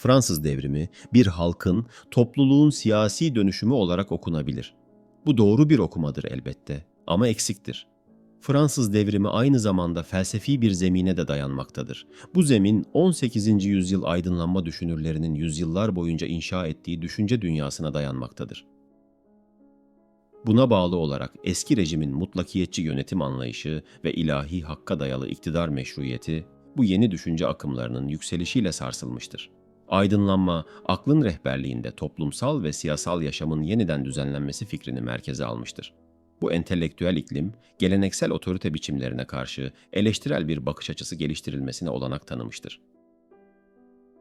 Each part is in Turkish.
Fransız devrimi bir halkın, topluluğun siyasi dönüşümü olarak okunabilir. Bu doğru bir okumadır elbette ama eksiktir. Fransız devrimi aynı zamanda felsefi bir zemine de dayanmaktadır. Bu zemin 18. yüzyıl aydınlanma düşünürlerinin yüzyıllar boyunca inşa ettiği düşünce dünyasına dayanmaktadır. Buna bağlı olarak eski rejimin mutlakiyetçi yönetim anlayışı ve ilahi hakka dayalı iktidar meşruiyeti bu yeni düşünce akımlarının yükselişiyle sarsılmıştır. Aydınlanma, aklın rehberliğinde toplumsal ve siyasal yaşamın yeniden düzenlenmesi fikrini merkeze almıştır. Bu entelektüel iklim, geleneksel otorite biçimlerine karşı eleştirel bir bakış açısı geliştirilmesine olanak tanımıştır.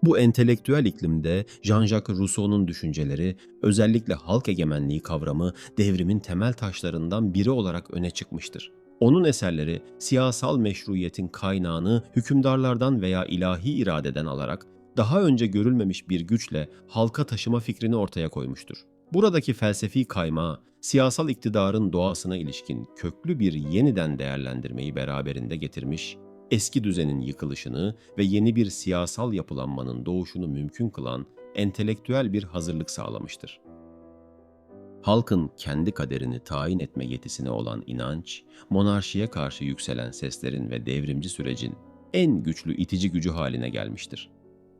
Bu entelektüel iklimde Jean-Jacques Rousseau'nun düşünceleri, özellikle halk egemenliği kavramı devrimin temel taşlarından biri olarak öne çıkmıştır. Onun eserleri siyasal meşruiyetin kaynağını hükümdarlardan veya ilahi iradeden alarak daha önce görülmemiş bir güçle halka taşıma fikrini ortaya koymuştur. Buradaki felsefi kaymağı, siyasal iktidarın doğasına ilişkin köklü bir yeniden değerlendirmeyi beraberinde getirmiş, eski düzenin yıkılışını ve yeni bir siyasal yapılanmanın doğuşunu mümkün kılan entelektüel bir hazırlık sağlamıştır. Halkın kendi kaderini tayin etme yetisine olan inanç, monarşiye karşı yükselen seslerin ve devrimci sürecin en güçlü itici gücü haline gelmiştir.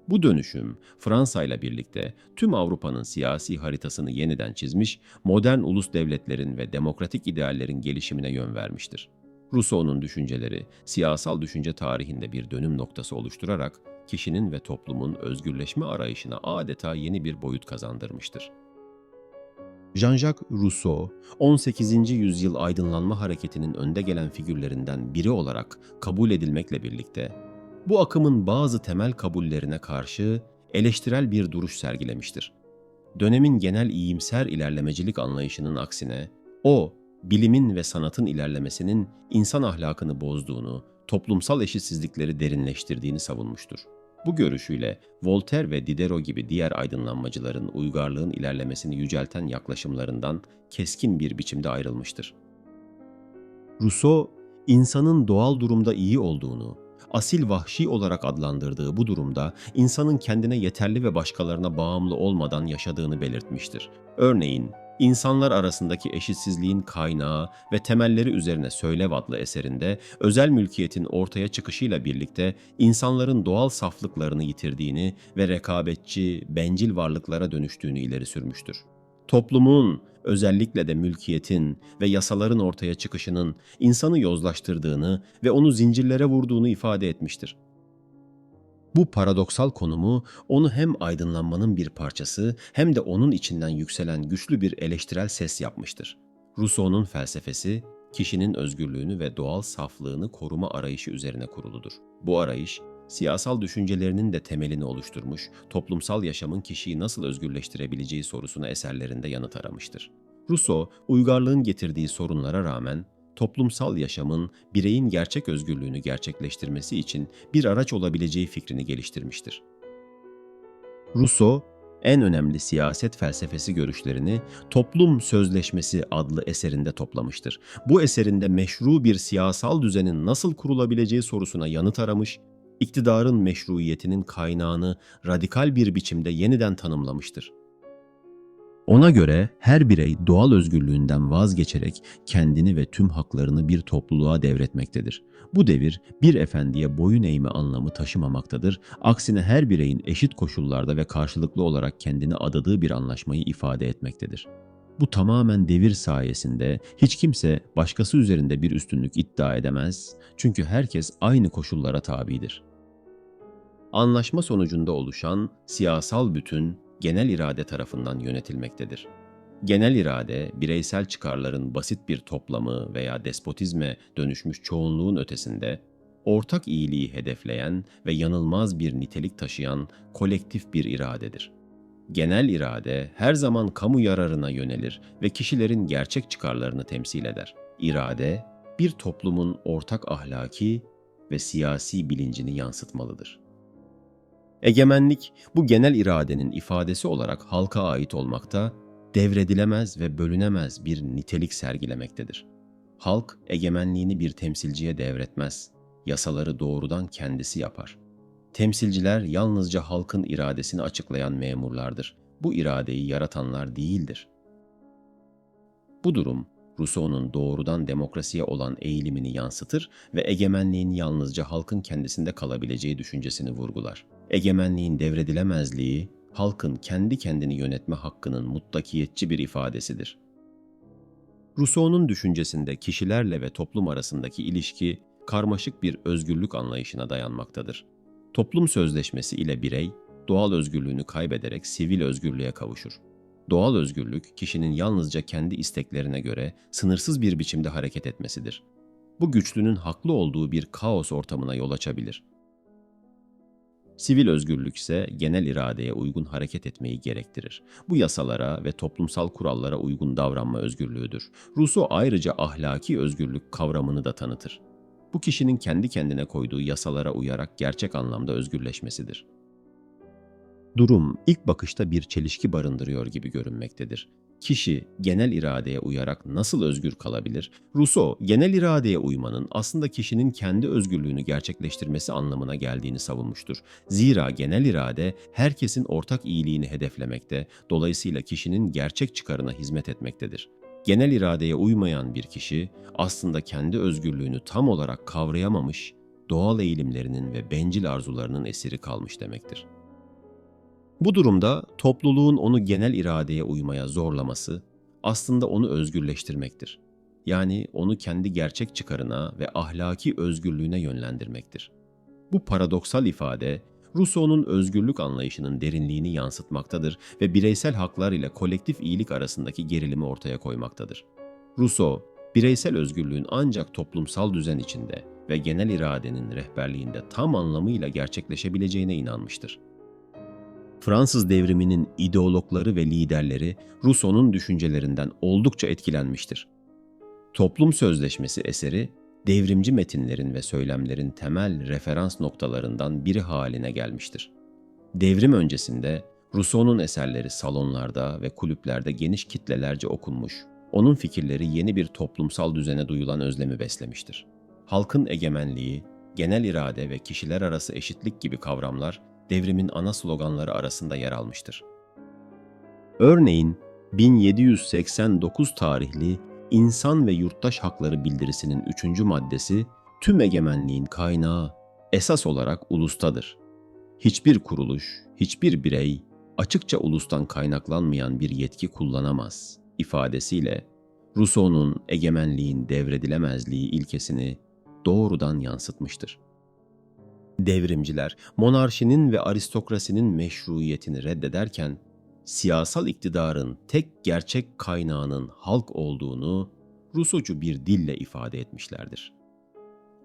Bu dönüşüm Fransa ile birlikte tüm Avrupa'nın siyasi haritasını yeniden çizmiş, modern ulus devletlerin ve demokratik ideallerin gelişimine yön vermiştir. Rousseau'nun düşünceleri siyasal düşünce tarihinde bir dönüm noktası oluşturarak kişinin ve toplumun özgürleşme arayışına adeta yeni bir boyut kazandırmıştır. Jean-Jacques Rousseau, 18. yüzyıl aydınlanma hareketinin önde gelen figürlerinden biri olarak kabul edilmekle birlikte, bu akımın bazı temel kabullerine karşı eleştirel bir duruş sergilemiştir. Dönemin genel iyimser ilerlemecilik anlayışının aksine, o, bilimin ve sanatın ilerlemesinin insan ahlakını bozduğunu, toplumsal eşitsizlikleri derinleştirdiğini savunmuştur. Bu görüşüyle Voltaire ve Diderot gibi diğer aydınlanmacıların uygarlığın ilerlemesini yücelten yaklaşımlarından keskin bir biçimde ayrılmıştır. Rousseau, insanın doğal durumda iyi olduğunu, asil vahşi olarak adlandırdığı bu durumda insanın kendine yeterli ve başkalarına bağımlı olmadan yaşadığını belirtmiştir. Örneğin, İnsanlar arasındaki eşitsizliğin kaynağı ve temelleri üzerine Söylev adlı eserinde özel mülkiyetin ortaya çıkışıyla birlikte insanların doğal saflıklarını yitirdiğini ve rekabetçi, bencil varlıklara dönüştüğünü ileri sürmüştür. Toplumun, özellikle de mülkiyetin ve yasaların ortaya çıkışının insanı yozlaştırdığını ve onu zincirlere vurduğunu ifade etmiştir. Bu paradoksal konumu onu hem aydınlanmanın bir parçası hem de onun içinden yükselen güçlü bir eleştirel ses yapmıştır. Rousseau'nun felsefesi, kişinin özgürlüğünü ve doğal saflığını koruma arayışı üzerine kuruludur. Bu arayış, siyasal düşüncelerinin de temelini oluşturmuş, toplumsal yaşamın kişiyi nasıl özgürleştirebileceği sorusuna eserlerinde yanıt aramıştır. Rousseau, uygarlığın getirdiği sorunlara rağmen toplumsal yaşamın bireyin gerçek özgürlüğünü gerçekleştirmesi için bir araç olabileceği fikrini geliştirmiştir. Rousseau, en önemli siyaset felsefesi görüşlerini Toplum Sözleşmesi adlı eserinde toplamıştır. Bu eserinde meşru bir siyasal düzenin nasıl kurulabileceği sorusuna yanıt aramış, iktidarın meşruiyetinin kaynağını radikal bir biçimde yeniden tanımlamıştır. Ona göre her birey doğal özgürlüğünden vazgeçerek kendini ve tüm haklarını bir topluluğa devretmektedir. Bu devir bir efendiye boyun eğme anlamı taşımamaktadır. Aksine her bireyin eşit koşullarda ve karşılıklı olarak kendini adadığı bir anlaşmayı ifade etmektedir. Bu tamamen devir sayesinde hiç kimse başkası üzerinde bir üstünlük iddia edemez çünkü herkes aynı koşullara tabidir. Anlaşma sonucunda oluşan siyasal bütün genel irade tarafından yönetilmektedir. Genel irade, bireysel çıkarların basit bir toplamı veya despotizme dönüşmüş çoğunluğun ötesinde, ortak iyiliği hedefleyen ve yanılmaz bir nitelik taşıyan kolektif bir iradedir. Genel irade her zaman kamu yararına yönelir ve kişilerin gerçek çıkarlarını temsil eder. İrade, bir toplumun ortak ahlaki ve siyasi bilincini yansıtmalıdır. Egemenlik bu genel iradenin ifadesi olarak halka ait olmakta, devredilemez ve bölünemez bir nitelik sergilemektedir. Halk egemenliğini bir temsilciye devretmez, yasaları doğrudan kendisi yapar. Temsilciler yalnızca halkın iradesini açıklayan memurlardır. Bu iradeyi yaratanlar değildir. Bu durum Rousseau'nun doğrudan demokrasiye olan eğilimini yansıtır ve egemenliğin yalnızca halkın kendisinde kalabileceği düşüncesini vurgular. Egemenliğin devredilemezliği, halkın kendi kendini yönetme hakkının mutlakiyetçi bir ifadesidir. Rousseau'nun düşüncesinde kişilerle ve toplum arasındaki ilişki karmaşık bir özgürlük anlayışına dayanmaktadır. Toplum sözleşmesi ile birey doğal özgürlüğünü kaybederek sivil özgürlüğe kavuşur. Doğal özgürlük kişinin yalnızca kendi isteklerine göre sınırsız bir biçimde hareket etmesidir. Bu güçlünün haklı olduğu bir kaos ortamına yol açabilir. Sivil özgürlük ise genel iradeye uygun hareket etmeyi gerektirir. Bu yasalara ve toplumsal kurallara uygun davranma özgürlüğüdür. Rousseau ayrıca ahlaki özgürlük kavramını da tanıtır. Bu kişinin kendi kendine koyduğu yasalara uyarak gerçek anlamda özgürleşmesidir. Durum ilk bakışta bir çelişki barındırıyor gibi görünmektedir. Kişi genel iradeye uyarak nasıl özgür kalabilir? Rousseau, genel iradeye uymanın aslında kişinin kendi özgürlüğünü gerçekleştirmesi anlamına geldiğini savunmuştur. Zira genel irade herkesin ortak iyiliğini hedeflemekte, dolayısıyla kişinin gerçek çıkarına hizmet etmektedir. Genel iradeye uymayan bir kişi aslında kendi özgürlüğünü tam olarak kavrayamamış, doğal eğilimlerinin ve bencil arzularının esiri kalmış demektir. Bu durumda topluluğun onu genel iradeye uymaya zorlaması aslında onu özgürleştirmektir. Yani onu kendi gerçek çıkarına ve ahlaki özgürlüğüne yönlendirmektir. Bu paradoksal ifade Rousseau'nun özgürlük anlayışının derinliğini yansıtmaktadır ve bireysel haklar ile kolektif iyilik arasındaki gerilimi ortaya koymaktadır. Rousseau, bireysel özgürlüğün ancak toplumsal düzen içinde ve genel iradenin rehberliğinde tam anlamıyla gerçekleşebileceğine inanmıştır. Fransız devriminin ideologları ve liderleri Rousseau'nun düşüncelerinden oldukça etkilenmiştir. Toplum Sözleşmesi eseri, devrimci metinlerin ve söylemlerin temel referans noktalarından biri haline gelmiştir. Devrim öncesinde Rousseau'nun eserleri salonlarda ve kulüplerde geniş kitlelerce okunmuş, onun fikirleri yeni bir toplumsal düzene duyulan özlemi beslemiştir. Halkın egemenliği, genel irade ve kişiler arası eşitlik gibi kavramlar devrimin ana sloganları arasında yer almıştır. Örneğin 1789 tarihli İnsan ve Yurttaş Hakları Bildirisi'nin üçüncü maddesi tüm egemenliğin kaynağı esas olarak ulustadır. Hiçbir kuruluş, hiçbir birey açıkça ulustan kaynaklanmayan bir yetki kullanamaz ifadesiyle Rousseau'nun egemenliğin devredilemezliği ilkesini doğrudan yansıtmıştır. Devrimciler monarşinin ve aristokrasinin meşruiyetini reddederken siyasal iktidarın tek gerçek kaynağının halk olduğunu Rusocu bir dille ifade etmişlerdir.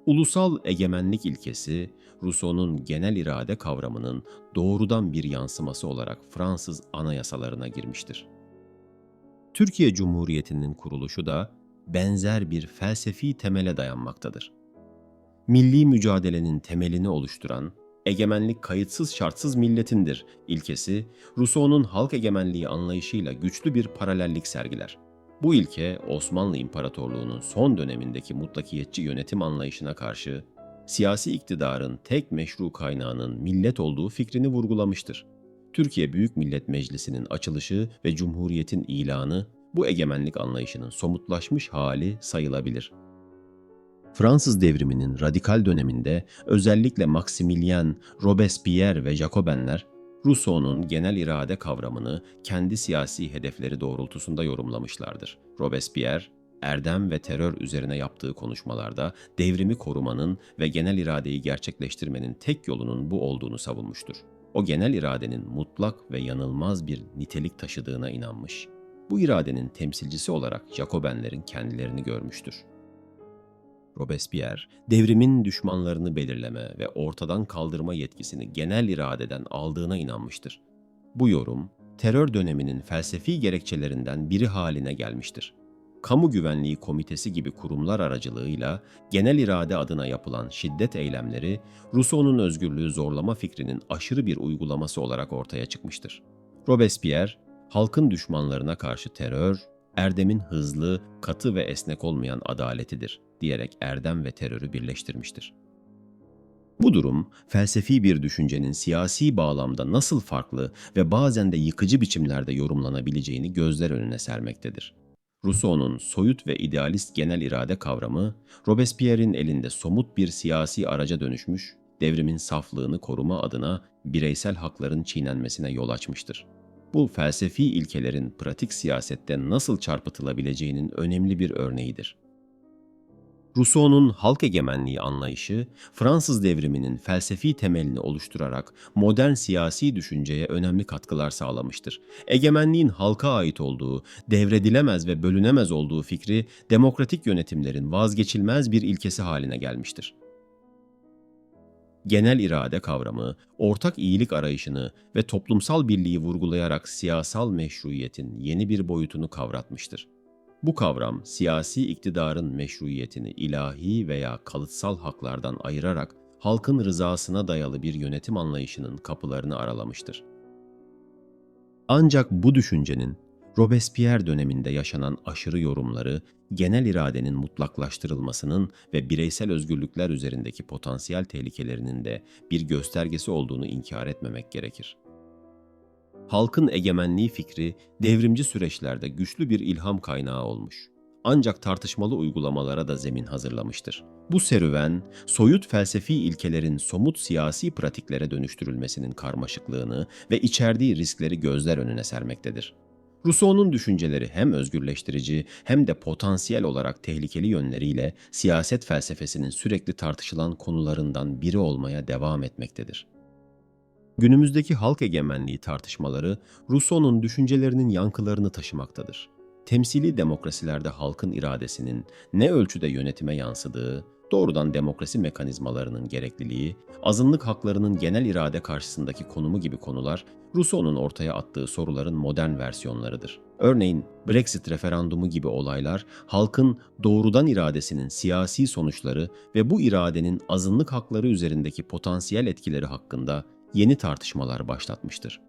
Ulusal egemenlik ilkesi, Rousseau'nun genel irade kavramının doğrudan bir yansıması olarak Fransız anayasalarına girmiştir. Türkiye Cumhuriyeti'nin kuruluşu da benzer bir felsefi temele dayanmaktadır milli mücadelenin temelini oluşturan egemenlik kayıtsız şartsız milletindir ilkesi Rousseau'nun halk egemenliği anlayışıyla güçlü bir paralellik sergiler. Bu ilke Osmanlı İmparatorluğu'nun son dönemindeki mutlakiyetçi yönetim anlayışına karşı siyasi iktidarın tek meşru kaynağının millet olduğu fikrini vurgulamıştır. Türkiye Büyük Millet Meclisi'nin açılışı ve Cumhuriyet'in ilanı bu egemenlik anlayışının somutlaşmış hali sayılabilir. Fransız devriminin radikal döneminde özellikle Maximilien, Robespierre ve Jacobenler Rousseau'nun genel irade kavramını kendi siyasi hedefleri doğrultusunda yorumlamışlardır. Robespierre, erdem ve terör üzerine yaptığı konuşmalarda devrimi korumanın ve genel iradeyi gerçekleştirmenin tek yolunun bu olduğunu savunmuştur. O genel iradenin mutlak ve yanılmaz bir nitelik taşıdığına inanmış. Bu iradenin temsilcisi olarak Jacobenlerin kendilerini görmüştür. Robespierre, devrimin düşmanlarını belirleme ve ortadan kaldırma yetkisini genel iradeden aldığına inanmıştır. Bu yorum, terör döneminin felsefi gerekçelerinden biri haline gelmiştir. Kamu Güvenliği Komitesi gibi kurumlar aracılığıyla genel irade adına yapılan şiddet eylemleri, Rousseau'nun özgürlüğü zorlama fikrinin aşırı bir uygulaması olarak ortaya çıkmıştır. Robespierre, halkın düşmanlarına karşı terör, erdemin hızlı, katı ve esnek olmayan adaletidir diyerek erdem ve terörü birleştirmiştir. Bu durum, felsefi bir düşüncenin siyasi bağlamda nasıl farklı ve bazen de yıkıcı biçimlerde yorumlanabileceğini gözler önüne sermektedir. Rousseau'nun soyut ve idealist genel irade kavramı, Robespierre'in elinde somut bir siyasi araca dönüşmüş, devrimin saflığını koruma adına bireysel hakların çiğnenmesine yol açmıştır. Bu felsefi ilkelerin pratik siyasette nasıl çarpıtılabileceğinin önemli bir örneğidir. Rousseau'nun halk egemenliği anlayışı, Fransız devriminin felsefi temelini oluşturarak modern siyasi düşünceye önemli katkılar sağlamıştır. Egemenliğin halka ait olduğu, devredilemez ve bölünemez olduğu fikri demokratik yönetimlerin vazgeçilmez bir ilkesi haline gelmiştir. Genel irade kavramı, ortak iyilik arayışını ve toplumsal birliği vurgulayarak siyasal meşruiyetin yeni bir boyutunu kavratmıştır. Bu kavram siyasi iktidarın meşruiyetini ilahi veya kalıtsal haklardan ayırarak halkın rızasına dayalı bir yönetim anlayışının kapılarını aralamıştır. Ancak bu düşüncenin Robespierre döneminde yaşanan aşırı yorumları, genel iradenin mutlaklaştırılmasının ve bireysel özgürlükler üzerindeki potansiyel tehlikelerinin de bir göstergesi olduğunu inkar etmemek gerekir halkın egemenliği fikri devrimci süreçlerde güçlü bir ilham kaynağı olmuş. Ancak tartışmalı uygulamalara da zemin hazırlamıştır. Bu serüven, soyut felsefi ilkelerin somut siyasi pratiklere dönüştürülmesinin karmaşıklığını ve içerdiği riskleri gözler önüne sermektedir. Rousseau'nun düşünceleri hem özgürleştirici hem de potansiyel olarak tehlikeli yönleriyle siyaset felsefesinin sürekli tartışılan konularından biri olmaya devam etmektedir. Günümüzdeki halk egemenliği tartışmaları Rousseau'nun düşüncelerinin yankılarını taşımaktadır. Temsili demokrasilerde halkın iradesinin ne ölçüde yönetime yansıdığı, doğrudan demokrasi mekanizmalarının gerekliliği, azınlık haklarının genel irade karşısındaki konumu gibi konular Rousseau'nun ortaya attığı soruların modern versiyonlarıdır. Örneğin Brexit referandumu gibi olaylar halkın doğrudan iradesinin siyasi sonuçları ve bu iradenin azınlık hakları üzerindeki potansiyel etkileri hakkında yeni tartışmalar başlatmıştır.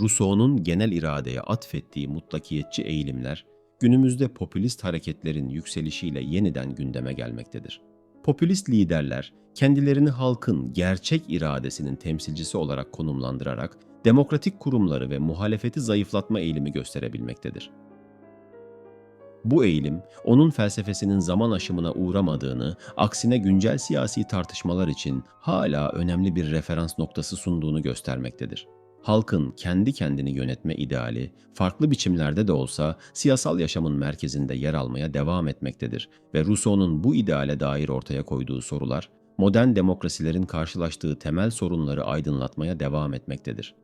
Rousseau'nun genel iradeye atfettiği mutlakiyetçi eğilimler, günümüzde popülist hareketlerin yükselişiyle yeniden gündeme gelmektedir. Popülist liderler, kendilerini halkın gerçek iradesinin temsilcisi olarak konumlandırarak demokratik kurumları ve muhalefeti zayıflatma eğilimi gösterebilmektedir. Bu eğilim, onun felsefesinin zaman aşımına uğramadığını, aksine güncel siyasi tartışmalar için hala önemli bir referans noktası sunduğunu göstermektedir. Halkın kendi kendini yönetme ideali, farklı biçimlerde de olsa siyasal yaşamın merkezinde yer almaya devam etmektedir ve Rousseau'nun bu ideale dair ortaya koyduğu sorular, modern demokrasilerin karşılaştığı temel sorunları aydınlatmaya devam etmektedir.